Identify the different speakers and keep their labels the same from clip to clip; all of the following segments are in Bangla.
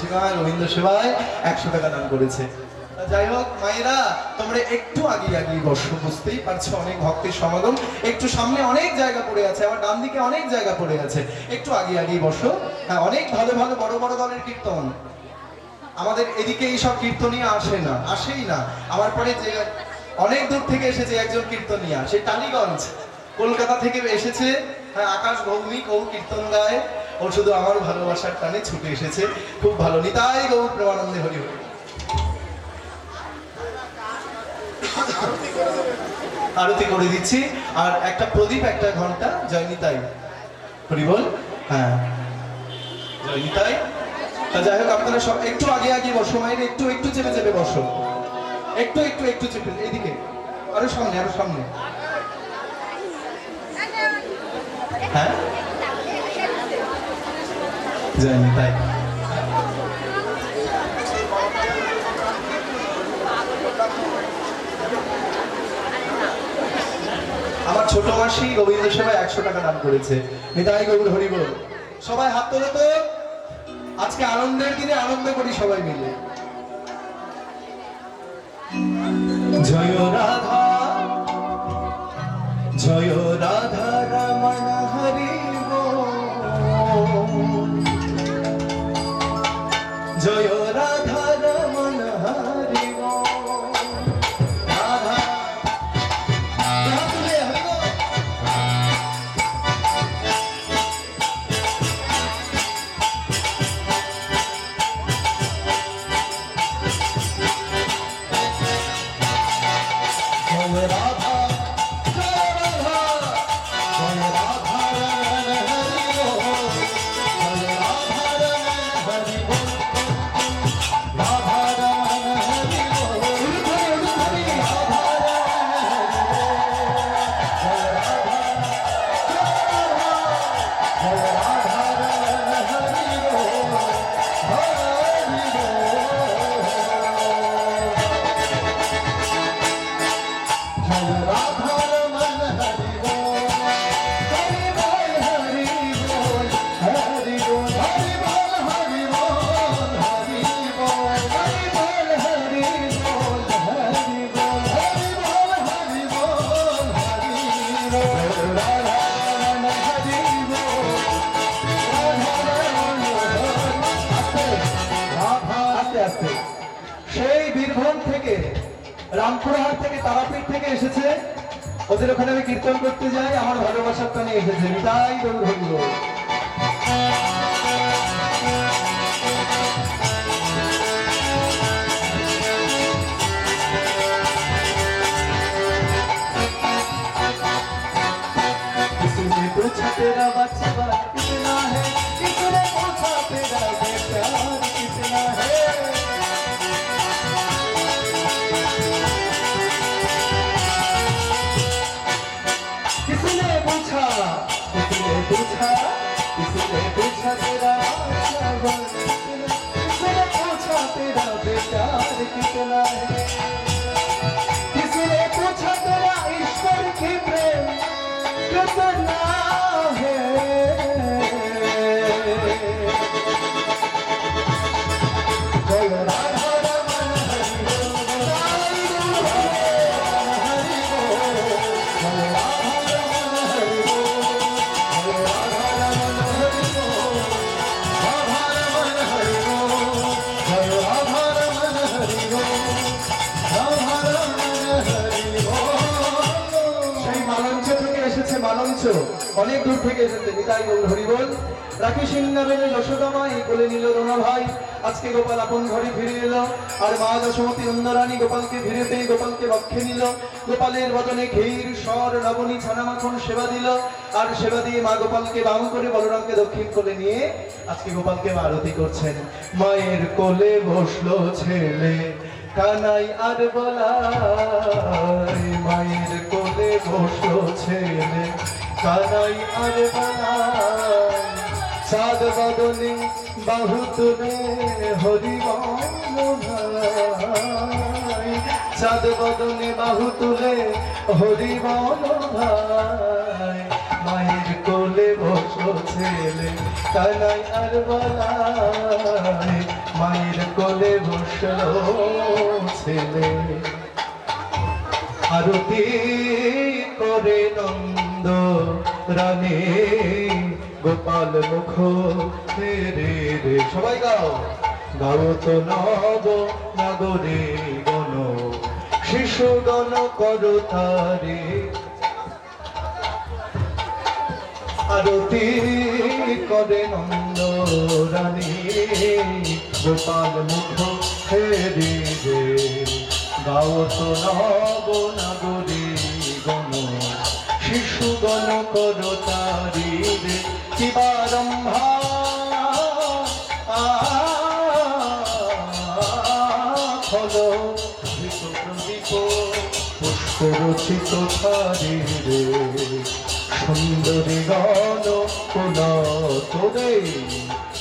Speaker 1: ঠিক আছে রবীন্দ্র সেবায় একশো টাকা দান করেছে যাই হোক মায়েরা তোমরা একটু আগে আগে বসো বুঝতেই পারছো অনেক ভক্তের সমাগম একটু সামনে অনেক জায়গা পড়ে আছে আবার ডান দিকে অনেক জায়গা পড়ে আছে একটু আগে আগে বসো হ্যাঁ অনেক ভালো ভালো বড় বড় দলের কীর্তন আমাদের এদিকে এইসব কীর্তনিয়া আসে না আসেই না আমার পরে যে অনেক দূর থেকে এসেছে একজন কীর্তনিয়া সে টালিগঞ্জ কলকাতা থেকে এসেছে হ্যাঁ আকাশ ভৌমিক ও কীর্তন গায় ও শুধু আমার ভালোবাসার টানে ছুটে এসেছে খুব ভালো নিতাই গৌ প্রেমানন্দে হরি হরি আরতি করে দিচ্ছি আর একটা প্রদীপ একটা ঘন্টা জয় নিতাই হরি বল হ্যাঁ জয় নিতাই তা যাই হোক আপনারা সব একটু আগে আগে বসো মায়ের একটু একটু চেপে চেপে বসো একটু একটু একটু চেপে এদিকে আরো সামনে আরো সামনে হ্যাঁ যায়নি আমার ছোট মাসি গোবিন্দ সেবায় একশো টাকা দান করেছে নিতাই গৌর হরিব সবাই হাত তোলে তো আজকে আনন্দের দিনে আনন্দ করি সবাই মিলে জয় রাধ বছর ওখানে আমি কীর্তন করতে যাই আমার ভালোবাসার নিয়ে এসেছে তাই বন্ধু तेरा পিছা পিছনে পিছা তেরা অনেক দূর থেকে এসেছে নিতাই বল বল রাখি সিংহারে যশোদামাই বলে নিল রোনা ভাই আজকে গোপাল আপন ঘরে ফিরে এলো আর মা যশোমতী নন্দরানী গোপালকে পেয়ে গোপালকে বক্ষে নিল গোপালের বদনে ঘির স্বর নবনী ছানা মাখন সেবা দিল আর সেবা দিয়ে মা গোপালকে বাম করে বলরামকে দক্ষিণ করে নিয়ে আজকে গোপালকে মারতি করছেন মায়ের কোলে বসলো ছেলে কানাই আর বলা মায়ের কোলে বসলো ছেলে কানাই আর বানাই সাদ বদনে বাহু তুলে হরিবনাই সাদ বদনে বাহু তুলে ভাই মায়ের কোলে বসো ছেলে কানাই আর মায়ের কোলে বসো ছেলে আরতি করে নন্দ আনন্দ রানে গোপাল মুখ রে রে সবাই গাও গাও তো নব নাগরে গণ শিশু গণ কর তারে আরতি করে নন্দ রানী গোপাল মুখ হে রে গাও তো নব নাগরে করো তারির শিবারম্ভা হলো প্রদীপ পুষ্পরচিত রে সুন্দরী গণ কোন তোরে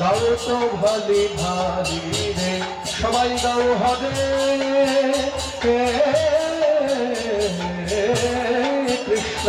Speaker 1: গাও তো ভালি ভালি রে সবাই গাও হরে কৃষ্ণ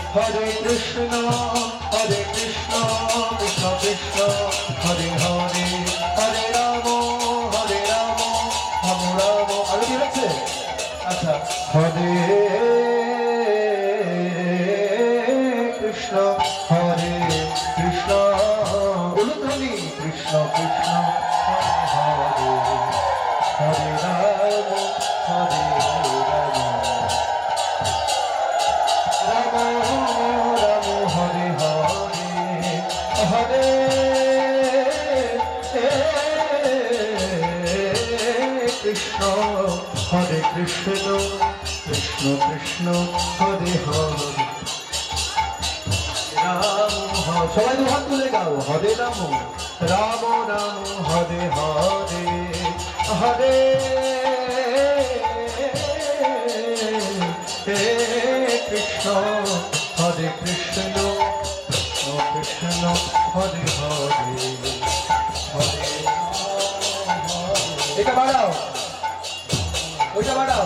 Speaker 1: হরে কৃষ্ণ হরে কৃষ্ণ কৃষ্ণ কৃষ্ণ হরে হরে হরে রাম হরে রাম রাম রাম আরো কি আচ্ছা হরে কৃষ্ণ কৃষ্ণ হরে হরে রাম সবাই হাত তুলে গাও হরে রাম রাম রাম হরে হরে হরে কৃষ্ণ হরে কৃষ্ণ কৃষ্ণ হরে হরে হরে এটা বাড়াও ওইটা বাড়াও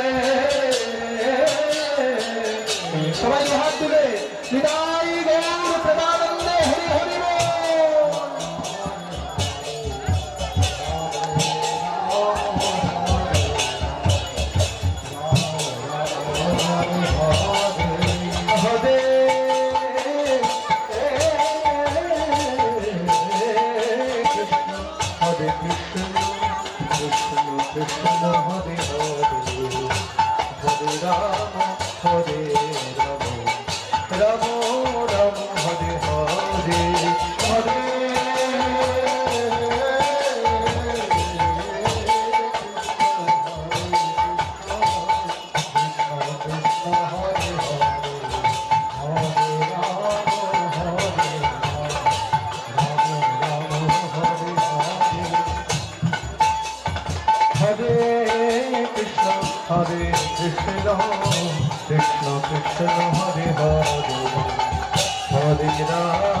Speaker 1: Hare Krishna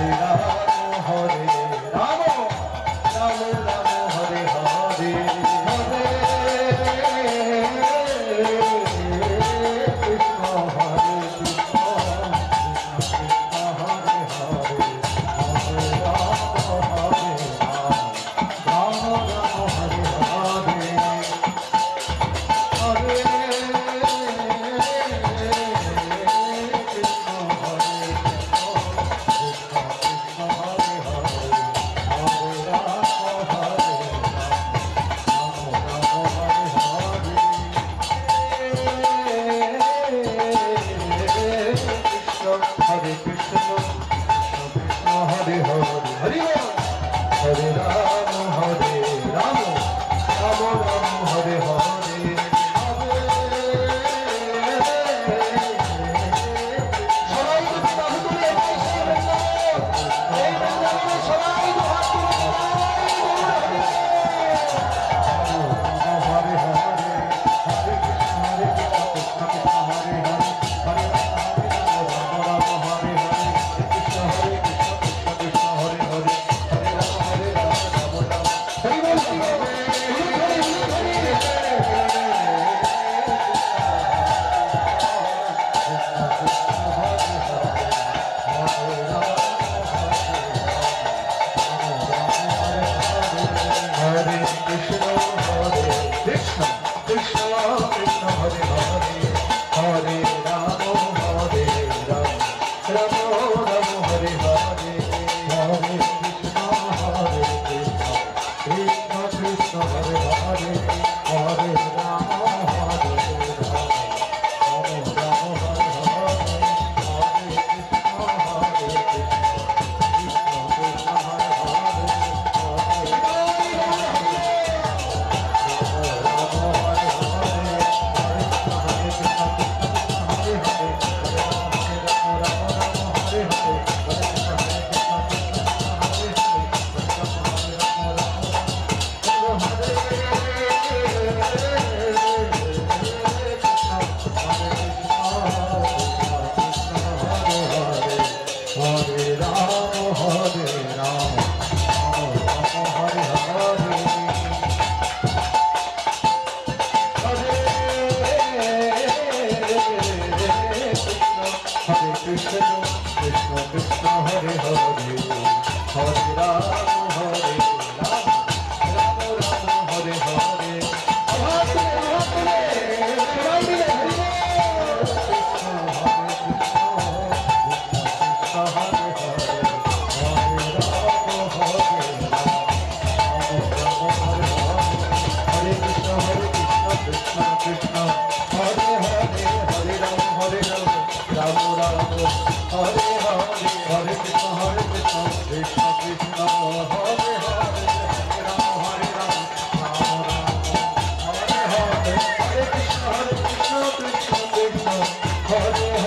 Speaker 1: Jai